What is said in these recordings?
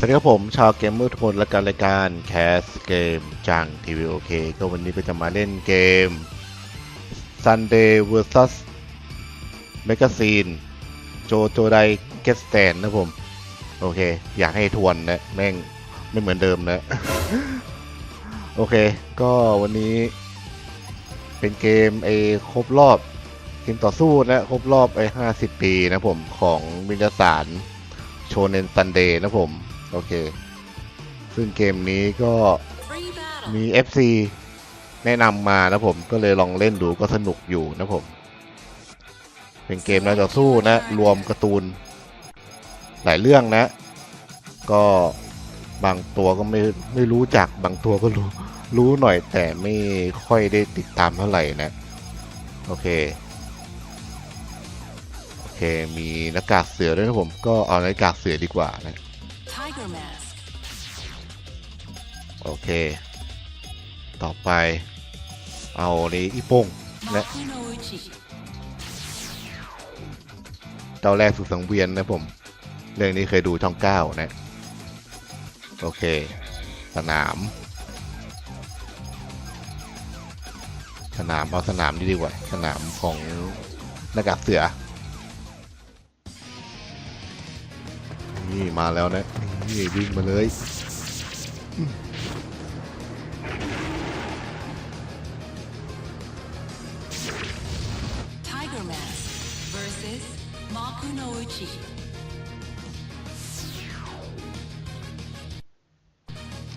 สวัสดีครับผม ชาวเกมเมอร์ทุกคนและการรายการแคสเกมจังทีวีโอเคก็วันนี้ก็จะมาเล่นเกม Sunday vs Magazine โจโจไดเกสแตนนะผม โอเค อยากให้ทวนนะ แม่งไม่เหมือนเดิมนะ โอเค ก็วันนี้เป็นเกมไอครบรอบเกมต่อสู้นะ ครบรอบไอห้าสิบปีนะผม ของวิญญาสารโชเนนซันเดย์นะผม โอเค ซึ่งเกมนี้ก็มี FC แนะนำมานะผมก็เลยลองเล่นดูก็สนุกอยู่นะผม เป็นเกมแนวต่อสู้นะ รวมการ์ตูน หลายเรื่องนะ ก็บางตัวก็ไม่ไม่รู้จักบางตัวก็รู้รู้หน่อยแต่ไม่ค่อยได้ติดตามเท่าไหร่นะ โอเค โอเคมีหน้ากากเสือด้วยนะผม ก็เอาหน้ากากเสือดีกว่านะ Tiger mask. โอเค ต่อไป เอานี้อีโป้งและ Makuno Uchi. เจ้าแรกสุดสังเวียนนะผม เรื่องนี้เคยดูช่องเก้านะ โอเค สนาม สนาม เอาสนามนี้ดีกว่า สนามของหน้ากากเสือ นี่มาแล้วนะ นี่วิ่งมาเลย Tiger mask versus Makuno Uchi.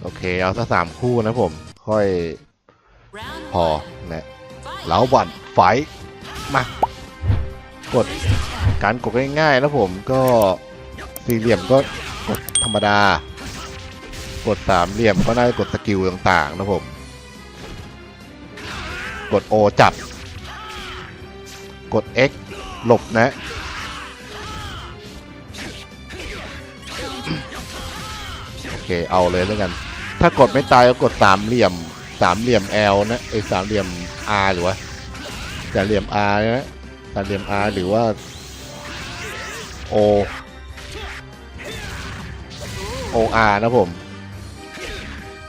โอเค เอาสักสามคู่นะผม ค่อย Round พอ one. นะ Fight. แล้ววันไฟท์มากด First attack. การกดง่ายๆนะผมก็สี่เหลี่ยมก็กด ธรรมดา กดสามเหลี่ยมก็น่าจะกดสกิลต่างๆนะผม กด O จับ กด X หลบนะ โอเค เอาเลยแล้วกัน ถ้ากดไม่ตายก็กดสามเหลี่ยมสามเหลี่ยม L นะไอ้สามเหลี่ยม R หรือว่าสามเหลี่ยม R นะสามเหลี่ยม R หรือว่า O O R นะผม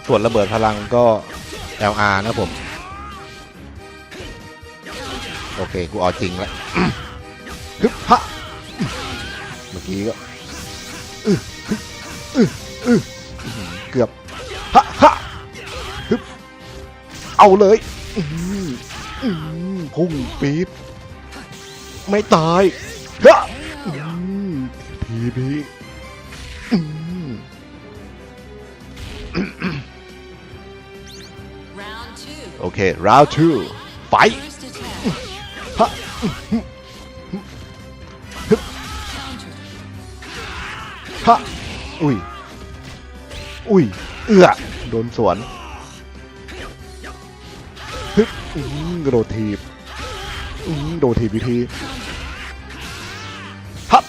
ส่วนระเบิดพลังก็ L R นะผม โอเค กูเอาจริงแล้วฮึบฮะเมื่อกี้ก็อึฮึบอึอึอื้ออเกือบฮะฮะฮึบเอาเลยพุ่งปี๊ดไม่ตายฮะพีพี โอเค round two ไฟ First ฮะฮะอุ้ย อุ้ย เอื้อโดนสวนฮึกระโดดทีบโดดทีบวิธีฮับ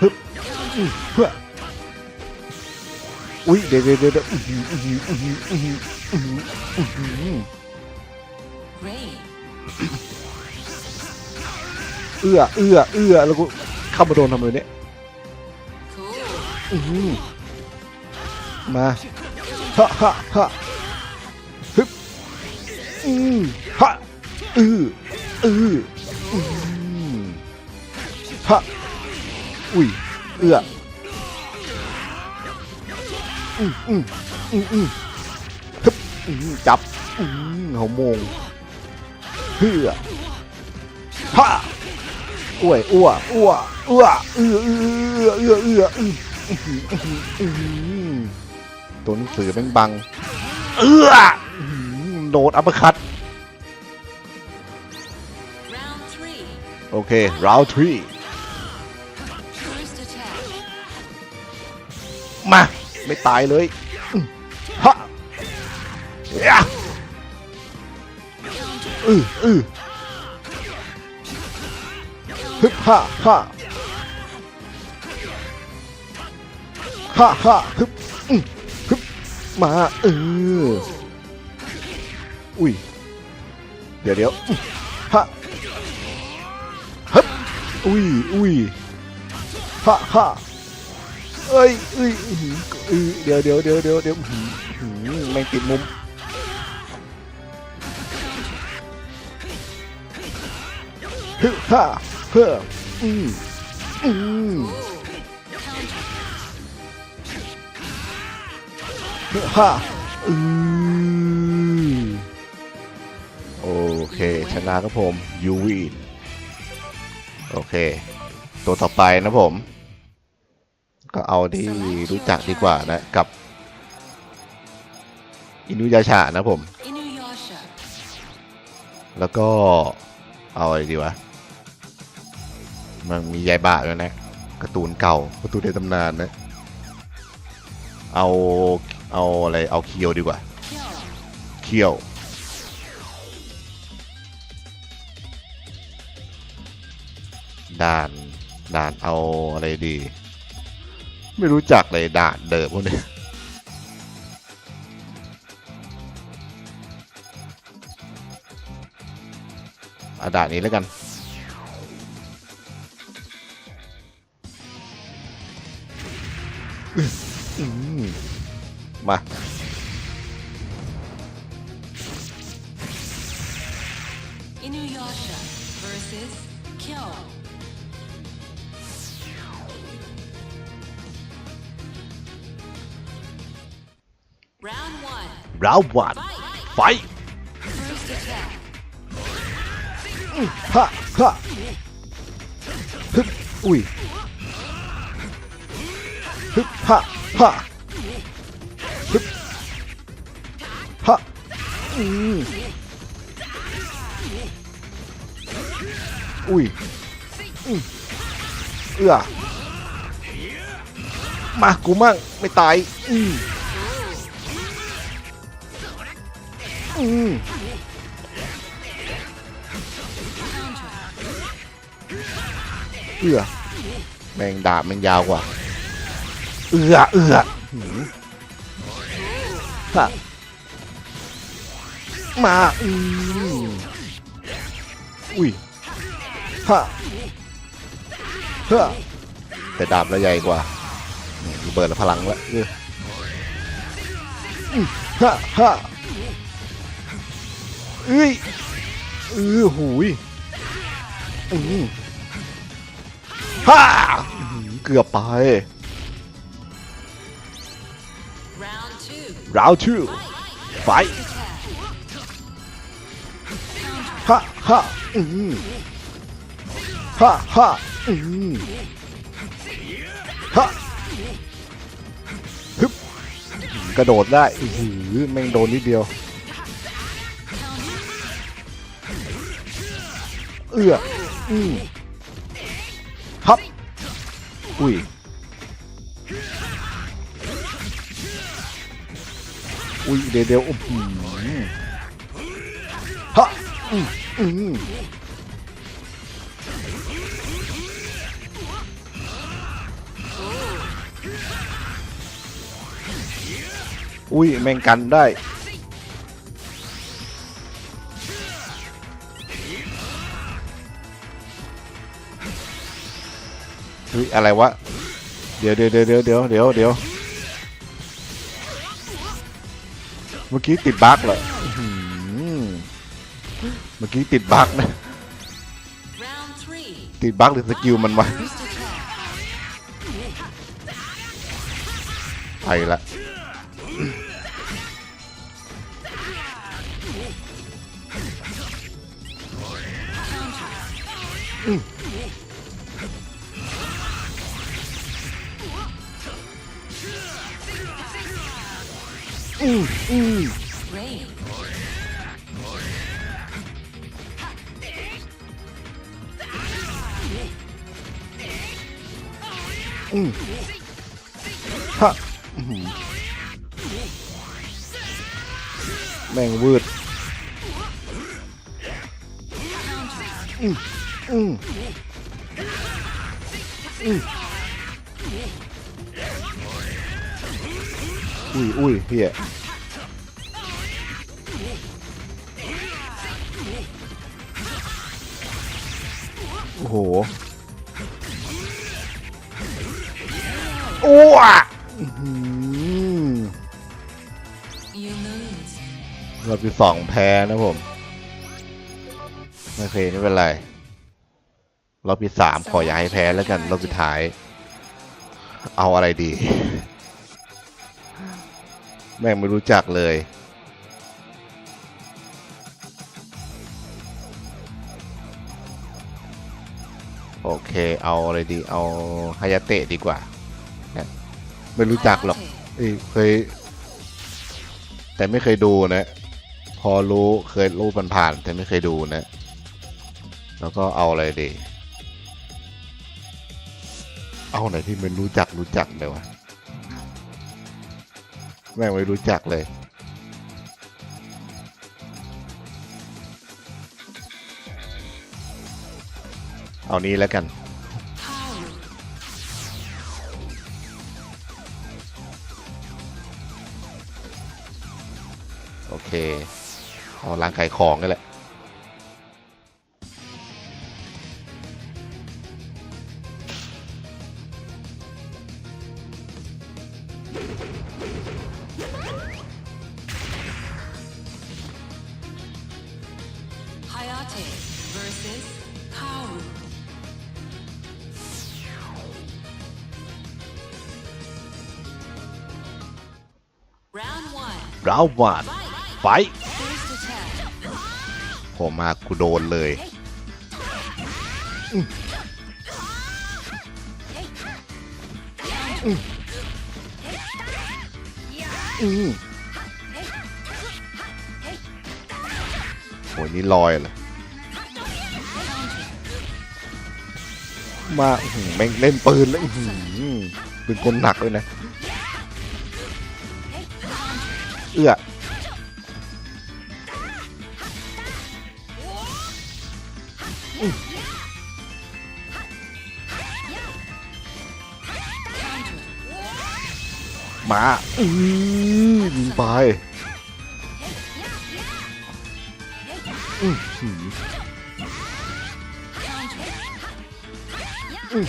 ฮึบเพื่อ อุ้ยเดี๋ยวเดี๋ยวเดี๋ยวอื้อหืออื้อหืออื้อหืออื้อหืออื้อหืออื้อหือ Rain. เอื้อเอื้อเอื้อแล้วก็เข้ามาโดนทำเลยเนี่ย Cool. อื้อหือมาฮะฮะฮะฮึบอืมฮะอืออืออืมฮะอุ้ยเอื้อ อืมอืมอืมอืมฮึบจับอืมหัวโมงเฮือฮะอ้วยอ้วอ้วอ้วเอื้อเอื้อเอื้อเอื้อเอื้ออื้อหืออื้อหืออื้อหือตัวหนังสือแม่งบัง เอื้ออื้อหือโดดอัปคัตโอเค round three มา ไม่ตายเลยอื้อฮะยะ Counter. อืออือฮึบฮ่าฮ่าฮ่าฮ่าฮึบอื้อฮึบมาเอออุ้ยเดี๋ยวเดี๋ยวอื้อฮะฮึบอุ้ยอุ้ยฮะฮะ เอ้ยเอ้ยอื้อหืออื้อเดี๋ยวเดี๋ยวเดี๋ยวเดี๋ยวเดี๋ยวแม่งติดมุมฮึฮ่าเฮ้ออืมอืมฮึฮ่าอืมโอเค ชนะครับผมยูวีนโอเค ตัวต่อไปนะผม ก็เอาที่รู้จักดีกว่านะ กับอินุยาชานะผม Inuyasha. แล้วก็เอาอะไรดีวะ มันมียายบะด้วยนะการ์ตูนเก่าการ์ตูนในตำนานนะ เอาเอาอะไรเอาเคียวดีกว่า Kill. เคียวด่านด่านเอาอะไรดี ไม่รู้จักเลยด่านเดิมพวกนี้เอาด่านนี้แล้วกัน มา Inuyasha versus Kill. ราววัน Fight. ไฟ First attack. ฮะฮะฮึบอุ้ยฮึบฮะฮะฮึบฮะอืมอุ้ยอืมเอื้อมากูมั่งไม่ตายอืม อืมเอื้อแมงดาบแมงยาวกว่า เอื้อเอื้อหือฮะมาอืมอุ้ยฮะเฮ้อแต่ดาบเราใหญ่กว่านี่ระเบิดแล้วพลังแล้วเอออืมฮะฮะ เอ้ยเออหูยอืมฮ่าเกือบไป Round two. ราวชื่อไฟ Attack. ฮ่าฮ่าอืมฮ่าฮ่าอืมฮ่าฮึบกระโดดได้หือแม่งโดนนิดเดียว เอื้ออืมฮับอุ้ยอุ้ยเดี๋ยวเดี๋ยวอื้อหือฮะอืมอืมอุ้ยแม่งกันได้ ฮ้ยอะไรวะ เดี๋ยวเดี๋ยวเดี๋ยวเดี๋ยวเดี๋ยวเดี๋ยวเดี๋ยวเมื่อกี้ติดบั๊กเหรออื้อหือเมื่อกี้ติดบั๊กนะ Round three. ติดบั๊กหรือสกิลมันวะ First attack. ไปละ อืมอืม Rain. อืมฮะแม่งวืดอืมอืมอืม อุ้ยอุ้ยเฮียโอ้โห โอ้อะเราคืสองแพ้นะผม โอเคไม่เป็นไรรอบที่สามขออย่าให้แพ้แล้วกันรอบสุดท้าย เอาอะไรดี แม่งไม่รู้จักเลย โอเค เอาอะไรดี เอาฮายาเตะดีกว่านะไม่รู้จักหรอกเอ้ยเคย แต่ไม่เคยดูนะ พอรู้เคยรู้ผ่านๆแต่ไม่เคยดูนะ แล้วก็เอาอะไรดี เอาไหนที่มันรู้จักรู้จักเลยวะ แม่งไม่รู้จักเลย เอานี้แล้วกัน โอเค เอาล้านขายของนี่แหละ Round one. ราววาน Fight. ไฟ First attack. ผมมากูโดนเลย อืมโหนี่ลอยเลยมาอื้อหือแม่งเล่นปืนแล้วอื้อหือปืนกลหนักเลยนะ เอื้อมาอือไปอือหืออือ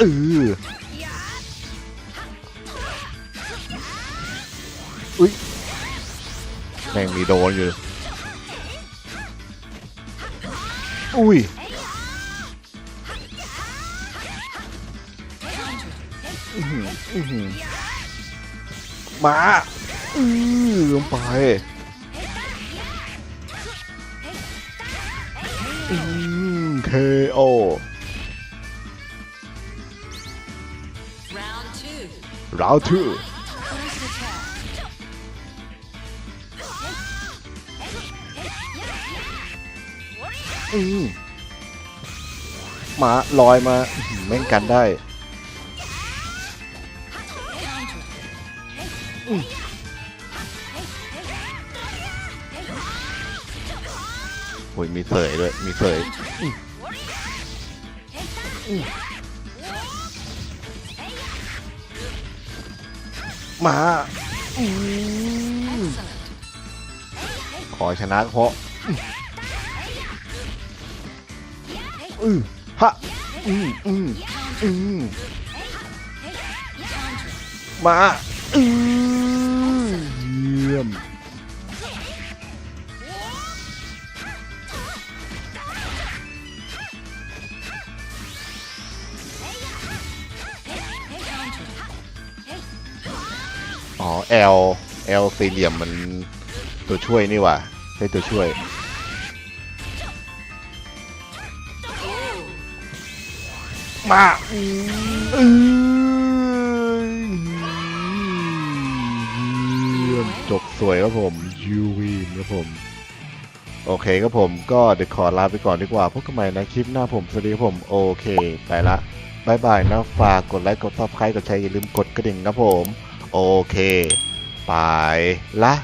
อือ อออุ้ยแม่งมีโดนอยู่ อุ้ยอื้อหืออื้อหือมาอือลงไปอืม KO Round two. ราวทู อืมมาลอยมาอื้อหือแม่งกันได้โอ้ยมีเสยด้วย มีเสยอื้ออื้อมาอืม Excellent. ขอชนะเพราะ อือฮะอืมอืมอืมมาอือเยี่ยมอ๋อ L L สี่เหลี่ยมมันตัวช่วยนี่ว่าใช่ตัวช่วย มาอืจบสวยครับผมยูวีนครับผม โอเคครับผมก็เดี๋ยวขอลาไปก่อนดีกว่าพบกันใหม่ในคลิปหน้าผม สวัสดีครับผม โอเค ไปละบายบายนะฝากกดไลค์กดซับสไครต์กดแชร์อย่าลืมกดกระดิ่งนะผม โอเค ไปละ